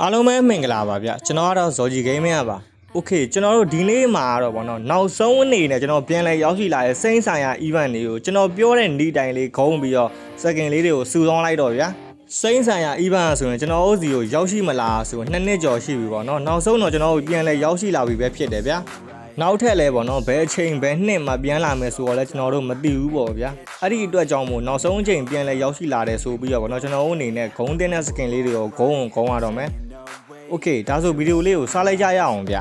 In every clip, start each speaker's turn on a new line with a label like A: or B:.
A: အားလုံးပဲမင်္ဂလာပါဗျကျွန်တော်ကတော့ဇော်ကြီးဂိမ်းမရပါโอเคကျွန်တော်တို့ဒီနေ့မှာတော့ဗောနော်နောက်ဆုံးအနေနဲ့ကျွန်တော်ပြန်လဲရောက်ရှိလာတဲ့စိမ့်ဆိုင်ရာ event တွေကိုကျွန်တော်ပြောတဲ့နေ့တိုင်းလေးဂုံးပြီးတော့ second လေးတွေကိုစုဆောင်းလိုက်တော့ဗျာစိမ့်ဆိုင်ရာ event ဆိုရင်ကျွန်တော်တို့စီကိုရောက်ရှိမလားဆိုရင်နှစ်နှစ်ကျော်ရှိပြီဗောနော်နောက်ဆုံးတော့ကျွန်တော်တို့ပြန်လဲရောက်ရှိလာပြီပဲဖြစ်တယ်ဗျာနောက်ထပ်လဲပေါ့နော်ဘယ်အချိန်ဘယ်နှစ်မှပြန်လာမယ်ဆိုတော့လဲကျွန်တော်တို့မသိဘူးပေါ့ဗျာအဲ့ဒီအတွက်ကြောင့်မို့နောက်ဆုံးအချိန်ပြန်လဲရောက်ရှိလာတယ်ဆိုပြီးတော့ပေါ့နော်ကျွန်တော်တို့အနေနဲ့ဂုံးတင်းတဲ့ skin လေးတွေကိုဂုံးဂုံးရတော့မယ် โอเคဒါဆိုဗီဒီယိုလေးကိုစားလိုက်ကြရအောင်ဗျ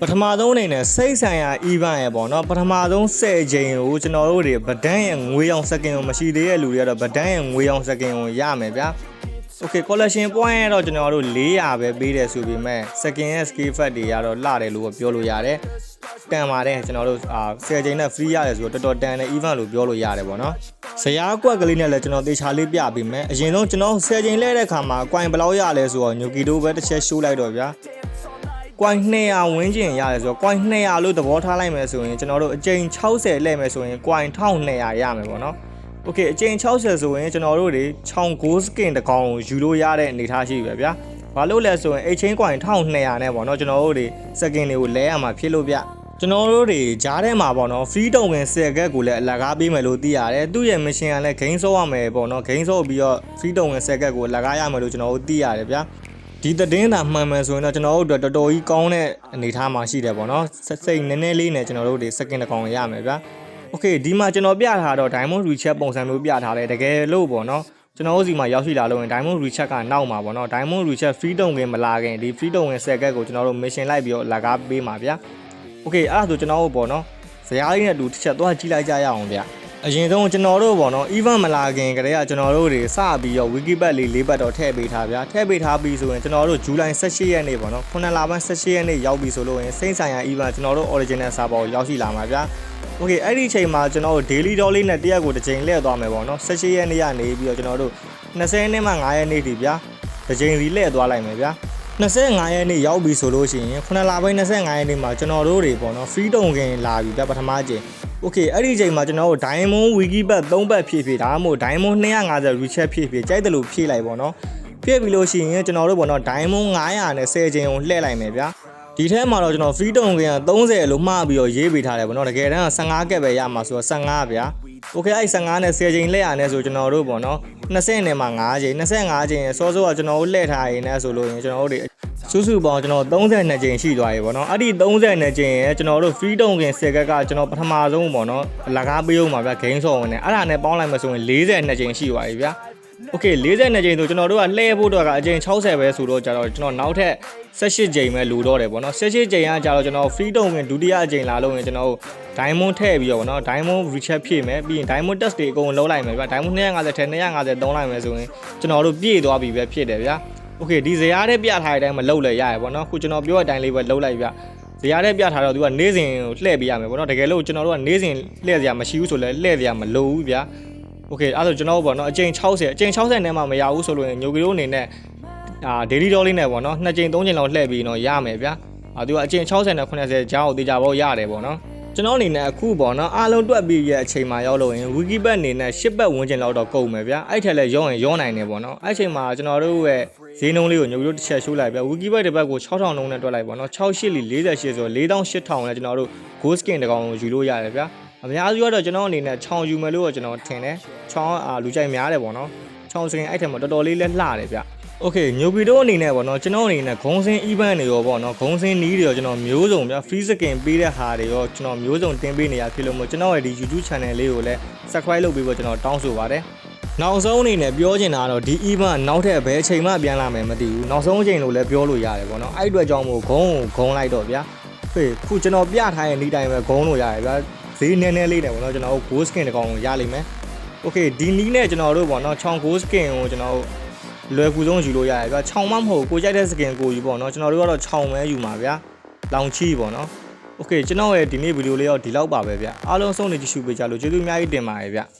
A: ပထမဆုံးအနေနဲ့စိတ်ဆိုင်ရာ event ရပေါ့နော်ပထမဆုံး10ချိန်ကိုကျွန်တော်တို့တွေဗဒန်းရဲ့ငွေရောင်စကင်ကိုမရှိသေးတဲ့လူတွေကတော့ဗဒန်းရဲ့ငွေရောင်စကင်ကိုရမယ်ဗျာ Okay collection point ကတော့ကျွန်တော်တို့400ပဲပေးတယ်ဆိုပေမဲ့ second ရဲ့ skill fat တွေကတော့လှတယ်လို့ပြောလို့ရတယ် တန်ပါတယ်ကျွန်တော်တို့အာ10ချိန်နဲ့ free ရတယ်ဆိုတော့တော်တော်တန်တဲ့ event လို့ပြောလို့ရတယ်ပေါ့နော်ဇရာကွက်ကလေးနဲ့လည်းကျွန်တော်သေချာလေးပြပေးမယ်အရင်ဆုံးကျွန်တော်10ချိန်လဲတဲ့ခါမှာ coin ဘယ်လောက်ရလဲဆိုတော့ Nyuki တို့ပဲတစ်ချက် show လိုက်တော့ဗျာ coin 200ဝန်းကျင်ရတယ်ဆိုတော့ coin 200လို့သဘောထားလိုက်မယ်ဆိုရင်ကျွန်တော်တို့အကြိမ်60လဲမယ်ဆိုရင် coin 1200ရမယ်ပေါ့နော် โอเคအကြိမ်60ဆိုရင်ကျွန်တော်တို့တွေခြောင်6 skin တကောင်ကိုယူလို့ရတဲ့အနေအထားရှိပြီပဲဗျာဘာလို့လဲဆိုရင် A chain coin 1200နဲ့ပေါ့နော်ကျွန်တော်တို့တွေ skin တွေကိုလဲရမှာဖြစ်လို့ဗျ ကျွန်တော်တို့တွေဂျားထဲမှာပေါ့နော် free token 10ကက်ကိုလည်းအလကားပေးမယ်လို့သိရတယ်သူ့ရဲ့ mission ကလည်း gain ဆော့ရမယ်ပေါ့နော် gain ဆော့ပြီးတော့ free token 10ကက်ကိုအလကားရမယ်လို့ကျွန်တော်တို့သိရတယ်ဗျာဒီသတင်းသာမှန်မှန်ဆိုရင်တော့ကျွန်တော်တို့တော်တော်ကြီးကောင်းတဲ့အနေအထားမှာရှိတယ်ပေါ့နော်စိတ်နည်းနည်းလေးနဲ့ကျွန်တော်တို့တွေ second တစ်ကောင်ရမယ်ဗျာ okay ဒီမှာကျွန်တော်ပြထားတော့ diamond recheck ပုံစံမျိုးပြထားတယ်တကယ်လို့ပေါ့နော်ကျွန်တော်တို့စီမှာရောက်ရှိလာလို့ရင် diamond recheck ကနောက်မှာပေါ့နော် diamond recheck free token မလာခင်ဒီ free token 10ကက်ကိုကျွန်တော်တို့ mission လိုက်ပြီးတော့လကားပေးမှာဗျာ โอเคအဲ့ဒါဆိုကျွန်တော်တို့ပေါ့နော်ဇရာလေးနဲ့အတူတစ်ချက်သွားကြည့်လိုက်ကြရအောင်ဗျာအရင်ဆုံးကျွန်တော်တို့ပေါ့နော် event မလာခင်ကတည်းကကျွန်တော်တို့တွေစပြီးတော့ wiki pad လေး၄ပတ်တော့ထည့်ပေးထားဗျာထည့်ပေးထားပြီးဆိုရင်ကျွန်တော်တို့ဇူလိုင်18ရက်နေ့ပေါ့နော်9လပိုင်း18ရက်နေ့ရောက်ပြီဆိုလို့ရင်စိမ့်ဆိုင်ရာ event ကျွန်တော်တို့ original server ကိုရောက်ရှိလာမှာဗျာ โอเคအဲ့ဒီအချိန်မှာကျွန်တော်တို့ daily doll လေးနဲ့တရက်ကိုတစ်ချိန်လှည့်သွားမယ်ပေါ့နော်16ရက်နေ့ကနေပြီးတော့ကျွန်တော်တို့20နှစ်မှ9ရက်နေ့ထိဗျာတစ်ချိန်စီလှည့်သွားလိုက်မယ်ဗျာ 25ရက်နေ့ရောက်ပြီဆိုလို့ရှိရင်9လပိုင်း25ရက်နေ့မှာကျွန်တော်တို့တွေပေါ့နော် free token လာပြီဗျပထမကျင် okay အဲ့ဒီချိန်မှာကျွန်တော်တို့ diamond wiki bet 3ဘက်ဖြည့်ဖြည့်ဒါမှမဟုတ် diamond 250 recheck ဖြည့်ဖြည့်ကြိုက်တယ်လို့ဖြည့်လိုက်ပေါ့နော်ဖြည့်ပြီလို့ရှိရင်ကျွန်တော်တို့ပေါ့နော် diamond 910ချိန်ကိုလှည့်လိုက်မယ်ဗျာ ဒီထဲမှာတော့ကျွန်တော် free တုံကင်30လို့မှားပြီးတော့ရေးပေးထားတယ်ဗောနော်တကယ်တမ်းက15ကက်ပဲရမှာဆိုတော့15ဗျာโอเคအဲ့15နဲ့10ချိန်လှည့်ရနဲ့ဆိုကျွန်တော်တို့ဗောနော်20နဲ့မှ5ချိန်25ချိန်စောစောကကျွန်တော်တို့လှည့်ထားရင်လည်းဆိုလို့ရင်ကျွန်တော်တို့တွေစုစုပေါင်းကျွန်တော်32ချိန်ရှိသွားပြီဗောနော်အဲ့ဒီ32ချိန်ရဲ့ကျွန်တော်တို့ free တုံကင်10ကက်ကကျွန်တော်ပထမဆုံးဗောနော်လကားပေးဦးမှာဗျာ game ဆော့ဝင်နေအဲ့ဒါနဲ့ပေါင်းလိုက်မှဆိုရင်42ချိန်ရှိသွားပြီဗျာ โอเค42ချိန်ဆိုကျွန်တော်တို့ကလှည့်ဖို့တော့ကအချိန်60ပဲဆိုတော့ကြတော့ကျွန်တော်နောက်ထပ်18ချိန်ပဲလူတော့တယ်ပေါ့နော်18ချိန်ကကြတော့ကျွန်တော် free တုံဝင်ဒုတိယအချိန်လာလို့ရင်ကျွန်တော်တို့ diamond ထည့်ပြီးတော့ပေါ့နော် diamond recharge ဖြည့်မယ်ပြီးရင် diamond test တွေအကုန်လုံးလိုက်မယ်ဗျ diamond 250ထဲ250သုံးလိုက်မယ်ဆိုရင်ကျွန်တော်တို့ပြည့်သွားပြီပဲဖြစ်တယ်ဗျာโอเคဒီဇရာတဲ့ပြထားတဲ့အတိုင်းမလုပ်လဲရရပေါ့နော်ခုကျွန်တော်ပြောတဲ့အတိုင်းလေးပဲလုပ်လိုက်ဗျဇရာတဲ့ပြထားတော့သူကနေ့စဉ်လှည့်ပေးရမယ်ပေါ့နော်တကယ်လို့ကျွန်တော်တို့ကနေ့စဉ်လှည့်စရာမရှိဘူးဆိုလဲလှည့်စရာမလိုဘူးဗျာ โอเคအဲ့ဒါဆိုကျွန်တော်တို့ပေါ့နော်အချိန်60အချိန်60နဲ့မှမရဘူးဆိုလို့ရင်ညိုကီတို့အနေနဲ့အာ daily doll လေးနဲ့ပေါ့နော်နှစ်ချိန်သုံးချိန်လောက်လှည့်ပြီးတော့ရမယ်ဗျာအာသူကအချိန်60နဲ့80ကျောင်းကိုတေချာပေါ့ရတယ်ပေါ့နော်ကျွန်တော်အနေနဲ့အခုပေါ့နော်အားလုံးတွက်ပြီးရဲ့အချိန်မှာရောက်လို့ရင် wiki bed အနေနဲ့10ဘက်ဝန်းကျင်လောက်တော့ကုန်မယ်ဗျာအဲ့ထက်လည်းရောရင်ရောနိုင်တယ်ပေါ့နော်အဲ့ချိန်မှာကျွန်တော်တို့ရဲ့ဈေးနှုန်းလေးကိုညိုကီတို့တစ်ချက်ရှိုးလိုက်ဗျာ wiki bed တစ်ဘက်ကို6000လုံးနဲ့တွက်လိုက်ပေါ့နော်68လီ48ဆိုတော့4800လဲကျွန်တော်တို့ ghost skin တကောင်ကိုယူလို့ရတယ်ဗျာ အများစုကတော့ကျွန်တော်အနေနဲ့ခြောင်ယူမယ်လို့တော့ကျွန်တော်ထင်တယ်။ခြောင်အာလူကြိုက်များတယ်ပေါ့နော်။ခြောင်စင်အဲ့ထက်မှာတော်တော်လေးလဲလှတယ်ဗျ။ Okay ညိုပီတို့အနေနဲ့ပေါ့နော်ကျွန်တော်အနေနဲ့ဂုံစင် event တွေရောပေါ့နော်ဂုံစင်နီးတွေရောကျွန်တော်မျိုးစုံဗျ free skin ပေးတဲ့ဟာတွေရောကျွန်တော်မျိုးစုံတင်ပေးနေရဖြစ်လို့မို့ကျွန်တော်ရဲ့ဒီ YouTube channel လေးကိုလည်း subscribe လုပ်ပြီးတော့ကျွန်တော်တောင်းဆိုပါတယ်။နောက်ဆုံးအနေနဲ့ပြောချင်တာကတော့ဒီ event နောက်ထပ်ဘယ်အချိန်မှပြန်လာမယ်မသိဘူး။နောက်ဆုံးအချိန်လို့လည်းပြောလို့ရတယ်ပေါ့နော်။အဲ့အတွက်ကြောင့်မို့ဂုံကိုဂုံလိုက်တော့ဗျာ။ဖေခုကျွန်တော်ပြထားတဲ့နေ့တိုင်းပဲဂုံလို့ရတယ်ဗျာ။ ဈေးနည်းနည်းလေးနဲ့ပေါ့နော်ကျွန်တော်တို့ ghost skin တကောင်ကိုရလိမ့်မယ်။ Okay ဒီနီးနဲ့ကျွန်တော်တို့ပေါ့နော်ချောင် ghost skin ကိုကျွန်တော်တို့လွယ်ကူဆုံးယူလို့ရတယ်ဗျာ။ချောင်မမဟုတ်ကိုကြိုက်တဲ့ skin ကိုယူပေါ့နော်ကျွန်တော်တို့ကတော့ချောင်ပဲယူမှာဗျာ။လောင်ချီပေါ့နော်။ Okay ကျွန်တော်ရဲ့ဒီနေ့ဗီဒီယိုလေးတော့ဒီလောက်ပါပဲဗျာ။အားလုံးဆုံးနေကြည့်ရှုပေးကြလို့ကျေးဇူးအများကြီးတင်ပါတယ်ဗျာ။